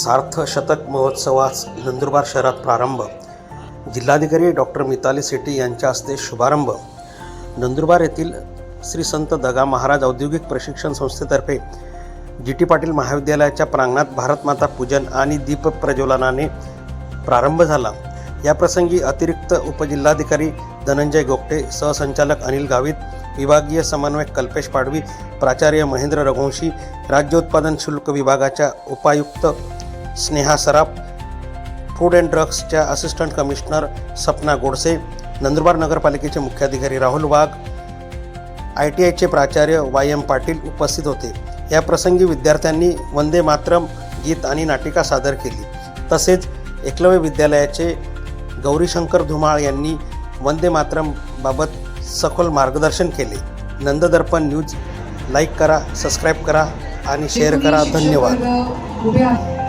सार्थ शतक महोत्सवास नंदुरबार शहरात प्रारंभ. जिल्हाधिकारी डॉक्टर मिताली सेटी यांच्या हस्ते शुभारंभ. नंदुरबार येथील श्री संत दगा महाराज औद्योगिक प्रशिक्षण संस्थेतर्फे जी टी पाटील महाविद्यालयाच्या प्रांगणात भारतमाता पूजन आणि दीप प्रज्वलनाने प्रारंभ झाला. याप्रसंगी अतिरिक्त उपजिल्हाधिकारी धनंजय गोगटे सहसंचालक अनिल गावित विभागीय समन्वयक कल्पेश पाडवी प्राचार्य महेंद्र रघुवंशी राज्य उत्पादन शुल्क विभागाच्या उपायुक्त स्नेहा सराफ फूड अँड ड्रग्सच्या असिस्टंट कमिशनर सपना गोडसे नंदुरबार नगरपालिकेचे मुख्याधिकारी राहुल वाघ आय टी आयचे प्राचार्य वाय एम पाटील उपस्थित होते. या प्रसंगी विद्यार्थ्यांनी वंदे मातरम गीत आणि नाटिका सादर केली. तसेच एकलव्य विद्यालयाचे गौरीशंकर धुमाळ यांनी वंदे मातरम बाबत सखोल मार्गदर्शन केले. नंददर्पण न्यूज लाईक करा सबस्क्राईब करा आणि शेअर करा. धन्यवाद.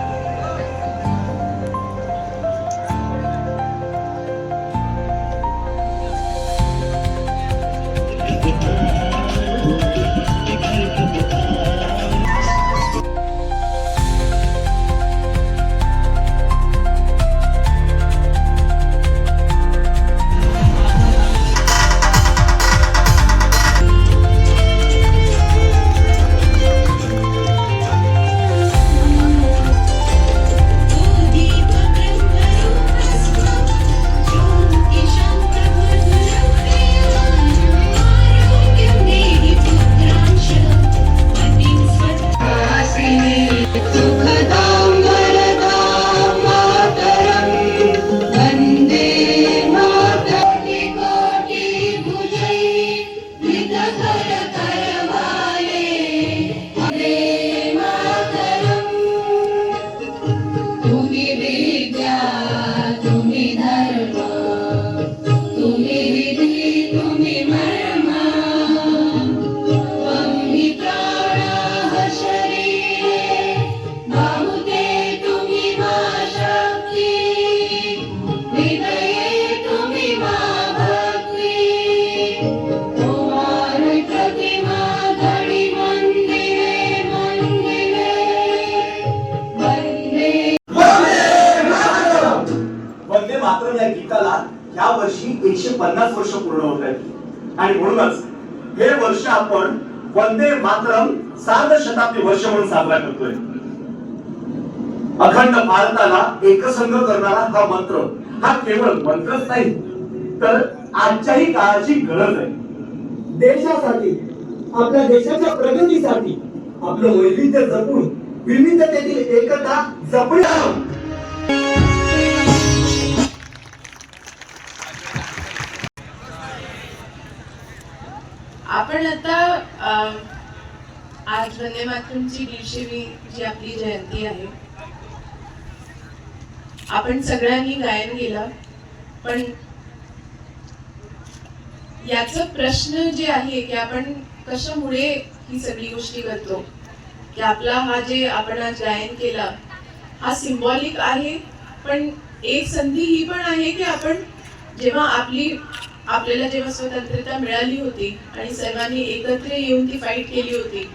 पन्नास वर्ष पूर्ण होत आहेत. आणि म्हणूनच हे वर्ष आपण वंदे मातरम सार्ध शताब्दी वर्ष म्हणून साजरा करतोय. अखंड भारताला एकसंघ करणारा हा मंत्र हा केवळ मंत्रच नाही तर आजच्याही काळाची गरज आहे. देशासाठी आपल्या देशाच्या प्रगतीसाठी आपलं वैविध्य जपून विविधतेतील एकता जपणे आपण आता आज वंदे मातरमची दीडशेवी जी आपली जयंती आहे आपण सगळ्यांनी गायन केलं पण याचा प्रश्न जे आहे की आपण कशामुळे ही सगळी गोष्टी करतो? की आपला हा जे आपण आज गायन केला हा सिम्बॉलिक आहे पण एक संधी ही पण आहे की आपण जेव्हा आपली आपल्याला जेव्हा स्वतंत्रता मिळाली होती आणि सर्वांनी एकत्र येऊन ती फाईट केली होती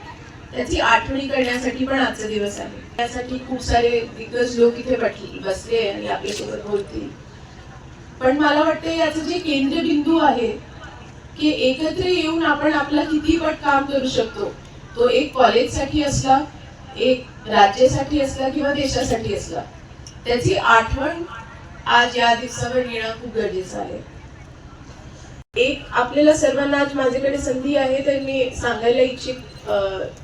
त्याची आठवणी करण्यासाठी पण आजचा दिवस आहे. त्यासाठी खूप सारे दिग्गज लोक इथे बसले आणि आपल्यासोबत बोलतील. पण मला वाटतं याचं जे केंद्रबिंदू आहे की एकत्र येऊन आपण आपला किती पट काम करू शकतो तो एक कॉलेजसाठी असला एक राज्यासाठी असला किंवा देशासाठी असला त्याची आठवण आज या दिवसावर येणं खूप गरजेचं आहे. एक आपल्याला सर्वांना आज माझ्याकडे संधी आहे तर मी सांगायला इच्छित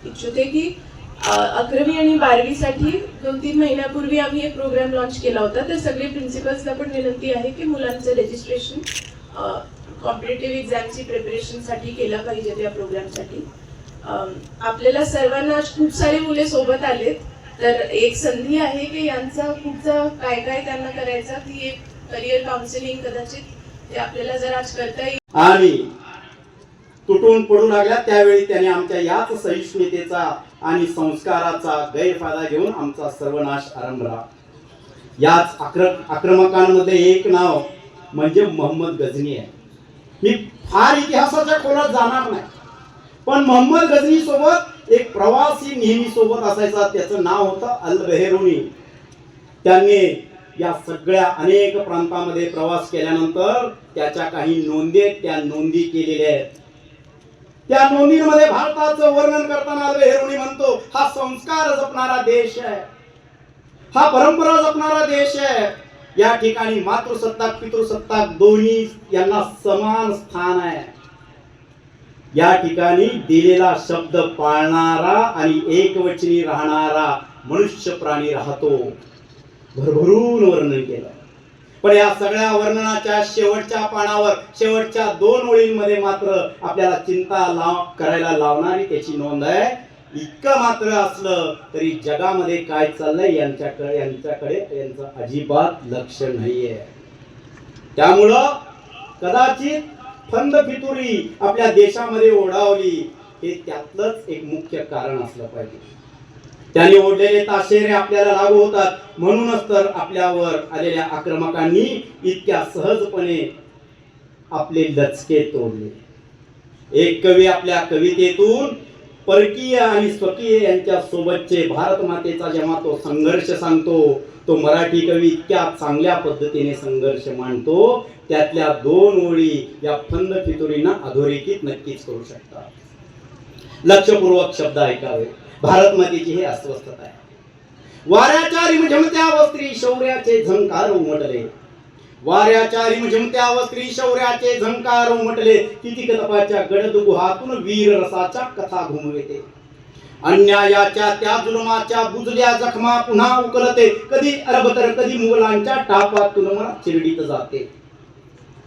इच्छिते की अकरावी आणि बारावीसाठी दोन तीन महिन्यापूर्वी आम्ही एक प्रोग्राम लॉन्च केला होता. तर सगळे प्रिन्सिपल्सला पण विनंती आहे की मुलांचं रजिस्ट्रेशन कॉम्पिटेटिव्ह एक्झामची प्रिपरेशनसाठी केलं पाहिजे त्या प्रोग्रामसाठी आपल्याला सर्वांना आज खूप सारे मुले सोबत आलेत. तर एक संधी आहे की यांचा खूपचा काय काय त्यांना करायचा ती एक करिअर काउन्सिलिंग कदाचित ते आपल्याला जर आज करता येईल. आणि तुटून पडू लागल्या त्यावेळी त्याने आमच्या याच सहिष्णुतेचा आणि संस्काराचा गैरफायदा घेऊन आमचा सर्वनाश आरंभला याच आक्र आक्रमकांमध्ये एक नाव म्हणजे मोहम्मद गझनी आहे. मी फार इतिहासाच्या खोलात जाणार नाही. पण मोहम्मद गझनी सोबत एक प्रवासी नेहमी सोबत असायचा त्याचं नाव होतं अल बेहरुनी त्यांनी या सगळ्या अनेक प्रांतामध्ये प्रवास केल्यानंतर त्याच्या काही नोंदी आहेत, त्या नोंदी केलेल्या आहेत. त्या नोंदीमध्ये भारताचं वर्णन करताना हेरुणी म्हणतो हा संस्कार जपणारा देश आहे. हा परंपरा जपणारा देश आहे. या ठिकाणी मातृसत्ताक पितृसत्ताक दोन्ही यांना समान स्थान आहे. या ठिकाणी दिलेला शब्द पाळणारा आणि एकवचनी राहणारा मनुष्य प्राणी राहतो. भरभरून वर्णन केलं. पण या सगळ्या वर्णनाच्या शेवटच्या पानावर शेवटच्या दोन ओळींमध्ये मात्र आपल्याला चिंता लाव करायला लावणारी त्याची नोंद आहे. इतकं मात्र असलं तरी जगामध्ये काय चाललंय यांच्याकडे यांच्याकडे यांचं अजिबात लक्ष नाहीये. त्यामुळं कदाचित फंद फितुरी आपल्या देशामध्ये ओढावली हे त्यातलंच एक मुख्य कारण असलं पाहिजे. त्याने ओढलेले ताशेरे आपल्याला लागू होतात म्हणूनच तर आपल्यावर आलेल्या आक्रमकांनी इतक्या सहजपणे आपले लचके तोडले. एक कवी आपल्या कवितेतून परकीय आणि स्वकीय यांच्या सोबतचे भारत मातेचा जेव्हा तो संघर्ष सांगतो तो मराठी कवी इतक्या चांगल्या पद्धतीने संघर्ष मांडतो त्यातल्या दोन ओळी या फंद फितुरींना अधोरेखित नक्कीच करू शकतात. लक्षपूर्वक शब्द ऐकावे. भारत मातेची हे अस्वस्थता आहे. वाऱ्याच्या म्हणजे रिमझमत्या वस्त्री शौर्याचे झंकार उमटले. वाऱ्याच्या म्हणजे रिमझमत्या वस्त्री शौर्याचे झंकार उमटले. किती कदपाच्या गडद गुहातून वीर रसाच्या कथा घुमविते अन्यायाच्या त्या जुलमाच्या बुजल्या जखमा पुन्हा उकलते. कधी अरब तर कधी मुघलांच्या टापातून मला चिरडीत जाते.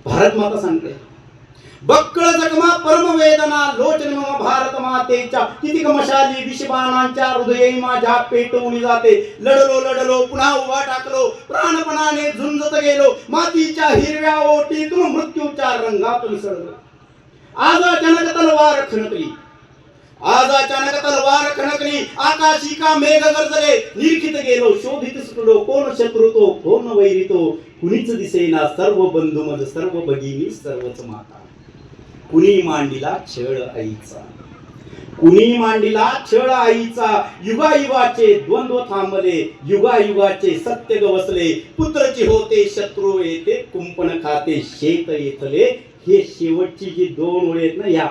भारत माता सांगते बक्कळ जखमा परमवेदना लोचन मम भारत मातेच्या किती मशाली विषबाणांच्या हृदयी माझ्या पेटवली जाते. लढलो लढलो पुन्हा उभा टाकलो प्राणपणाने झुंजत गेलो मातीच्या हिरव्या ओटीतून मृत्यूच्या रंगातून सडलो आज अचानक तलवार खणकली. आज अचानक तलवार खणकली. आकाशी का मेघ गरजले? निरखित गेलो शोधित सुटलो कोण शत्रू तो कोण वैरी तो? कुणीच दिसेना सर्व बंधू मज सर्व भगिनी सर्वच माता. कुणी मांडिला छळ आईचा? कुणी मांडिला छळ आईचा? युगायुगाचे द्वंद्व थांबले युगायुगाचे सत्य गवसले. पुत्रची होते शत्रू येते कुंपण खाते शेत येतले. हे शेवटची जी दोन ओळी आहेत ना या.